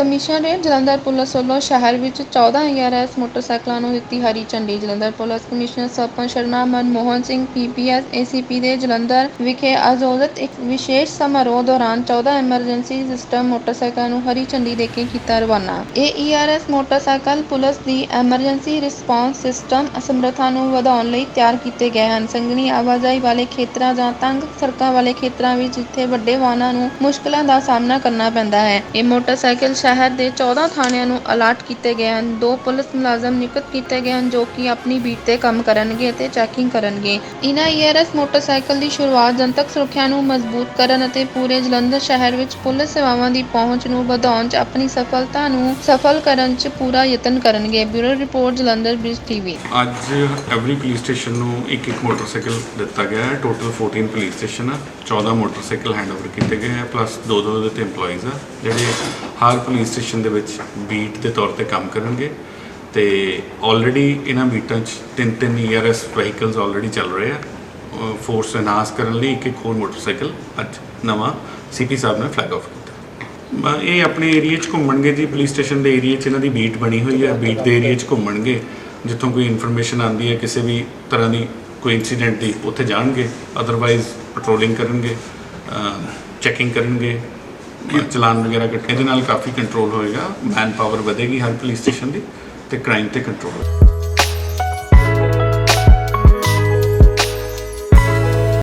Commissionerate Jalandhar police ਵੱਲੋਂ ਸ਼ਹਿਰ ਵਿੱਚ 14 ਏਆਰਐਸ ਮੋਟਰਸਾਈਕਲਾਂ ਨੂੰ ਦਿੱਤੀ ਹਰੀ ਝੰਡੀ। Jalandhar police commissioner Sapan Sharma Manmohan Singh PPS ACP ਦੇ ਜਲੰਧਰ ਵਿਖੇ ਆਯੋਜਿਤ ਇੱਕ ਵਿਸ਼ੇਸ਼ ਸਮਾਰੋਹ ਦੌਰਾਨ 14 ਐਮਰਜੈਂਸੀ ਸਿਸਟਮ ਮੋਟਰਸਾਈਕਲਾਂ ਨੂੰ ਹਰੀ ਝੰਡੀ ਦੇ ਕੇ ਕੀਤਾ ਰਵਾਨਾ। ਇਹ ਏਆਰਐਸ ਮੋਟਰਸਾਈਕਲ ਪੁਲਿਸ ਦੀ ਐਮਰਜੈਂਸੀ ਰਿਸਪਾਂਸ ਸਿਸਟਮ ਅਸਮਰੱਥਾ ਨੂੰ ਵਧਾਉਣ ਲਈ ਤਿਆਰ ਕੀਤੇ ਗਏ ਹਨ। ਸੰਘਣੀ ਆਵਾਜਾਈ ਵਾਲੇ ਖੇਤਰਾਂ ਜਾਂ ਤੰਗ ਸੜਕਾਂ ਵਾਲੇ ਖੇਤਰਾਂ ਵਿੱਚ ਜਿੱਥੇ ਵੱਡੇ ਵਾਹਨਾਂ ਨੂੰ ਮੁਸ਼ਕਲਾਂ ਦਾ ਸਾਹਮਣਾ ਕਰਨਾ ਪੈਂਦਾ ਹੈ। ਇਹ ਮੋਟਰਸਾਈਕਲ ਸ਼ਹਿਰ ਦੇ 14 ਥਾਣਿਆਂ ਨੂੰ ਅਲਾਟ ਕੀਤੇ ਗਏ ਹਨ। ਦੋ ਪੁਲਿਸ ਮੁਲਾਜ਼ਮ ਨਿਯੁਕਤ ਕੀਤੇ ਗਏ ਹਨ ਜੋ ਕਿ ਆਪਣੀ ਬੀਟ ਤੇ ਕੰਮ ਕਰਨਗੇ ਅਤੇ ਚੈਕਿੰਗ ਕਰਨਗੇ। ਇਨ੍ਹਾਂ ਈਆਰਐਸ ਮੋਟਰਸਾਈਕਲ ਦੀ ਸ਼ੁਰੂਆਤ ਜਨਤਕ ਸੁਰੱਖਿਆ ਨੂੰ ਮਜ਼ਬੂਤ ਕਰਨ ਅਤੇ ਪੂਰੇ ਜਲੰਧਰ ਸ਼ਹਿਰ ਵਿੱਚ ਪੁਲਿਸ ਸੇਵਾਵਾਂ ਦੀ ਪਹੁੰਚ ਨੂੰ ਵਧਾਉਣ 'ਚ ਆਪਣੀ ਸਫਲਤਾ ਨੂੰ ਸਫਲ ਕਰਨ 'ਚ ਪੂਰਾ ਯਤਨ ਕਰਨਗੇ। Bureau report, Jalandhar, Brij TV ਅੱਜ ਐਵਰੀ ਪੁਲਿਸ ਸਟੇਸ਼ਨ ਨੂੰ ਇੱਕ ਇੱਕ ਮੋਟਰਸਾਈਕਲ ਦਿੱਤਾ ਗਿਆ ਹੈ। ਟੋਟਲ 14 ਪੁਲਿਸ ਸਟੇਸ਼ਨ ਆ। 14 ਮੋਟਰਸਾਈਕਲ ਹੈਂਡਓਵਰ ਕੀਤੇ ਗਏ ਆ ਪਲੱਸ ਦੋ ਦੋ ਦੇ ਤੇ EMPLOYEES ਆ, ਜਿਹੜੇ ਹਰ ਪੁਲਿਸ ਸਟੇਸ਼ਨ ਦੇ ਵਿੱਚ ਬੀਟ ਦੇ ਤੌਰ ਤੇ ਕੰਮ ਕਰਨਗੇ ਤੇ ਆਲਰੇਡੀ ਇਹਨਾਂ ਬੀਟਾਂ 'ਚ ਤਿੰਨ ਤਿੰਨ ERS ਵਹੀਕਲਸ ਆਲਰੇਡੀ ਚੱਲ ਰਹੇ ਆ। ਫੋਰਸ ਐਨਹਾਂਸ ਕਰਨ ਲਈ ਇੱਕ ਇੱਕ ਹੋਰ ਮੋਟਰਸਾਈਕਲ ਅੱਜ ਨਵਾਂ ਸੀਪੀ ਸਾਹਿਬ ਨੇ ਫਲੈਗ ਆਫ ਕੀਤਾ। ਇਹ ਆਪਣੇ ਏਰੀਆ 'ਚ ਘੁੰਮਣਗੇ ਜੀ, ਪੁਲਿਸ ਸਟੇਸ਼ਨ ਦੇ ਏਰੀਆ 'ਚ ਇਹਨਾਂ ਦੀ ਬੀਟ ਬਣੀ ਹੋਈ ਹੈ ਬੀਟ ਦੇ ਏਰੀਆ 'ਚ ਘੁੰਮਣਗੇ, ਜਿੱਥੋਂ ਕੋਈ ਇਨਫੋਰਮੇਸ਼ਨ ਆਉਂਦੀ ਹੈ, ਕਿਸੇ ਵੀ ਤਰ੍ਹਾਂ ਦੀ ਕੋਈ ਇਨਸੀਡੈਂਟ ਦੀ, ਉੱਥੇ ਜਾਣਗੇ। ਅਦਰਵਾਈਜ਼ ਪੈਟਰੋਲਿੰਗ ਕਰਨਗੇ ਚੈਕਿੰਗ ਕਰਨਗੇ। ਅ, ਚਲਾਨ ਵਗੈਰਾ ਕੱਟੇ ਇਹਦੇ ਨਾਲ ਕਾਫੀ ਕੰਟਰੋਲ ਹੋਏਗਾ ਮੈਨ ਪਾਵਰ ਵਧੇਗੀ ਹਰ ਪੁਲਿਸ ਸਟੇਸ਼ਨ ਦੀ ਤੇ ਕ੍ਰਾਈਮ ਤੇ ਕੰਟਰੋਲ